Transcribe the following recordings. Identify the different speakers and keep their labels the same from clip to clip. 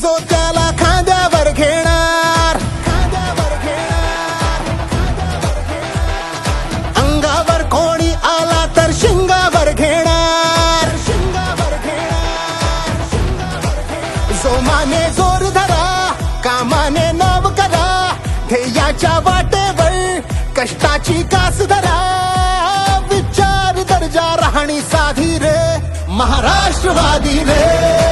Speaker 1: जो त्याला खांद्यावर घेणार. अंगावर कोणी आला तर शिंगावर घेणार. शिंगावर घेणार जोर धरा कामाने नाव करा ध्येयाच्या वाटेवर कष्टाची कास धरा. विचार दर्जा राहणी साधी रे महाराष्ट्रवादी रे.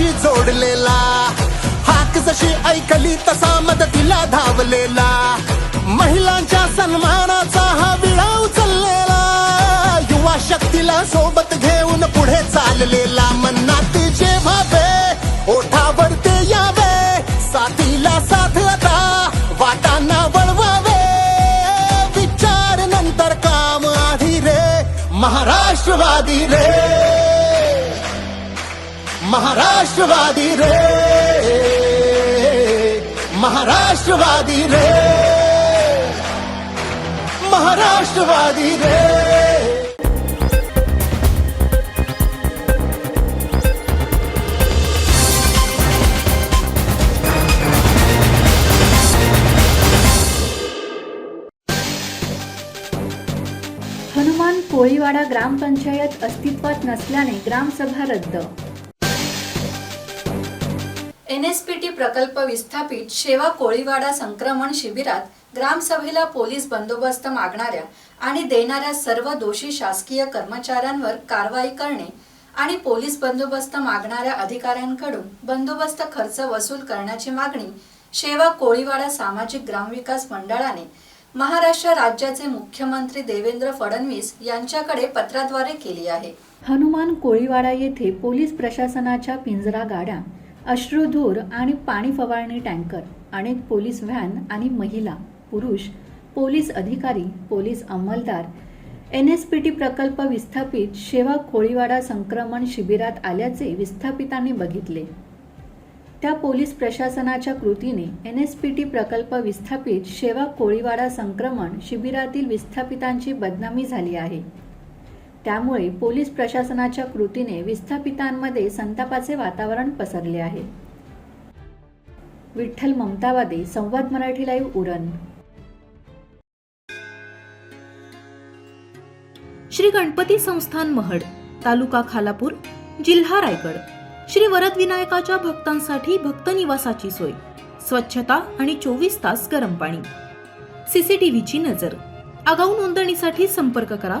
Speaker 1: पाठीमातीशी जोडलेला? हाक जशी ऐकली तसा मदतीला धावलेला. महिलांच्या सन्मानाचा हा विळा उचललेला युवा शक्तीला सोबत घेऊन पुढे चाललेला. मनात जेव्हा बे ओठावर ते यावे. साथीला साथ आता वाटांना वळवावे. विचार नंतर काम आधी रे महाराष्ट्रवादी रे. महाराष्ट्रवादी रे. महाराष्ट्रवादी रे. महाराष्ट्रवादी रे.
Speaker 2: हनुमान कोळीवाडा ग्रामपंचायत अस्तित्वात नसल्याने ग्रामसभा रद्द एन एस पी टी प्रकल्प विस्थापित शेवा कोळीवाडा संक्रमण शिबिरात ग्रामसभेला पोलीस बंदोबस्त मागणाऱ्या आणि देणाऱ्या सर्व दोषी शासकीय कर्मचाऱ्यांवर कारवाई करणे आणि पोलीस बंदोबस्त मागणाऱ्या अधिकाऱ्यांकडून बंदोबस्त खर्च वसूल करण्याची मागणी शेवा कोळीवाडा सामाजिक ग्रामविकास मंडळाने महाराष्ट्र राज्याचे मुख्यमंत्री देवेंद्र फडणवीस यांच्याकडे पत्राद्वारे केली आहे. हनुमान कोळीवाडा येथे पोलीस प्रशासनाच्या पिंजरा गाड्या अश्रुधूर आणि पाणी फवारणी टँकर अनेक पोलीस व्हॅन आणि महिला पुरुष पोलीस अधिकारी पोलीस अंमलदार एन एस पी टी प्रकल्प विस्थापित शेवा कोळीवाडा संक्रमण शिबिरात आल्याचे विस्थापितांनी बघितले. त्या पोलीस प्रशासनाच्या कृतीने एन एस पी टी प्रकल्प विस्थापित शेवा कोळीवाडा संक्रमण शिबिरातील विस्थापितांची बदनामी झाली आहे. त्यामुळे पोलीस प्रशासनाच्या कृतीने विस्थापितांमध्ये संतापाचे वातावरण पसरले आहे. विठ्ठल ममतावादे संवाद मराठी लाईव्ह उरण.
Speaker 3: श्री गणपती संस्थान महड तालुका खालापूर जिल्हा रायगड. श्री वरद विनायकाच्या भक्तांसाठी भक्त निवासाची सोय स्वच्छता आणि चोवीस तास गरम पाणी. सीसीटीव्हीची नजर. आगाऊ नोंदणीसाठी संपर्क करा